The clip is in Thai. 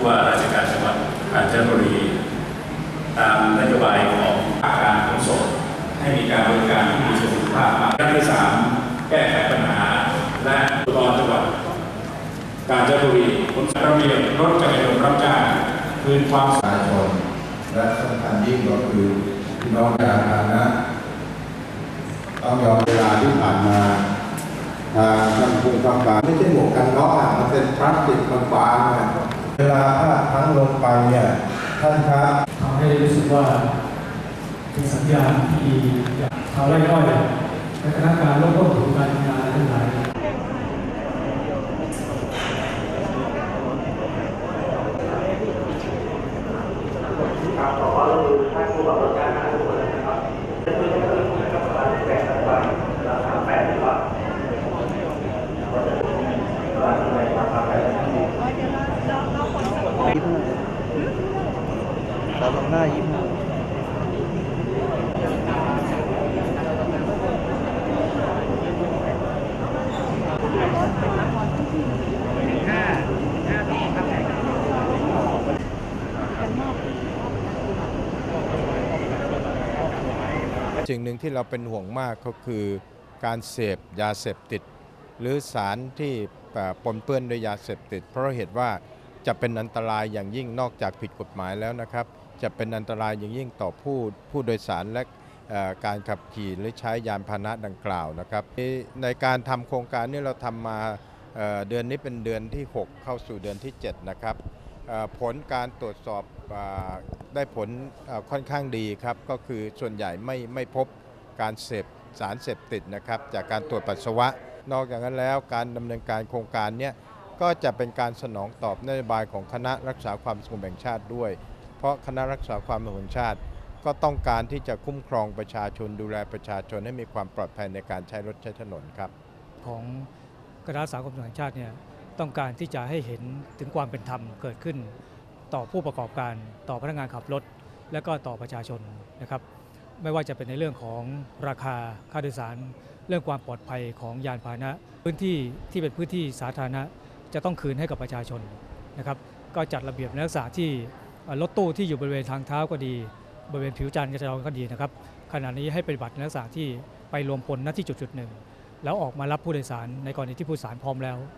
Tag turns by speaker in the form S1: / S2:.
S1: ผู้ว่าราชการจังหวัดกาญจนบุรี ตามนโยบายของภาคการขนส่งให้มีการบริการที่มีประสิทธิภาพมากด้นที่สามแก้ไขปัญหา และอุปกรณ์จังหวัดกาญจนบุรีขนส่งระเบียบรถจักรยานยนต์รับจ้างคืนความ
S2: ประชาชนและสำคัญยิ่งก็คือพี่น้องประชาชนนะต้องยอมเวลาที่ผ่านมาทางท่านผู้กำกับการไม่ใช่หมวกกันน็อกอะมันเป็นพลาสติกมันบางๆอะ เวลาพลาดพลั้งลงไปเนี่ยท่านครับ
S3: ทำให้รู้สึกว่าเป็นสัญญาณที่ดีจากชาวไร่อ้อยและคณะการลดต้นทุนการงานทั้งหลาย
S4: ขอรับมือท่านผู้ประกอบการทุกคนนะครับ
S5: เราทำหน้ายิ้ม
S6: สิ่งหนึ่งที่เราเป็นห่วงมากก็คือการเสพยาเสพติด หรือสารที่ปนเปื้อนด้วยยาเสพติด เพราะเหตุว่าจะเป็นอันตรายอย่างยิ่งนอกจากผิดกฎหมายแล้วนะครับ จะเป็นอันตรายอย่างยิ่งต่อผู้ผู้โดยสารและการขับขี่หรือใช้ยานพาหนะดังกล่าวนะครับ ในการทำโครงการนี้เราทำมาเดือนนี้เป็นเดือนที่ 6 เข้าสู่เดือนที่ 7 นะครับผลการตรวจสอบได้ผลค่อนข้างดีครับ ก็คือส่วนใหญ่ไม่ไม่พบการเสพสารเสพติดนะครับ จากการตรวจปัสสาวะ นอกจากนั้นแล้วการดำเนินการโครงการนี้ก็จะเป็นการสนองตอบนโยบายของคณะรักษาความสงบแห่งชาติด้วย เพราะคณะรักษาความสงบแห่งชาติ ก็ต้องการที่จะคุ้มครองประชาชนดูแลประชาชนให้มีความปลอดภัยในการใช้รถใช้ถนนครับ
S3: ของคณะสาคมแห่งชาติเนี่ยต้องการที่จะให้เห็นถึงความเป็นธรรมเกิดขึ้น ต่อผู้ประกอบการต่อพนักงานขับรถ และก็ต่อประชาชนนะครับไม่ว่าจะเป็นในเรื่องของราคาค่าโดยสาร เรื่องความปลอดภัยของยานพาหนะ พื้นที่ที่เป็นพื้นที่สาธารณะ จะต้องคืนให้กับประชาชนนะครับ ก็จัดระเบียบในลักษณะที่ รถตู้ที่อยู่บริเวณทางเท้าก็ดี บริเวณผิวจราจรก็ดีนะครับขณะนี้ให้ปฏิบัติในลักษณะที่ไปรวมพลณที่จุดจุดหนึ่งแล้วออกมารับผู้โดยสารในกรณีที่ผู้โดยสารพร้อมแล้ว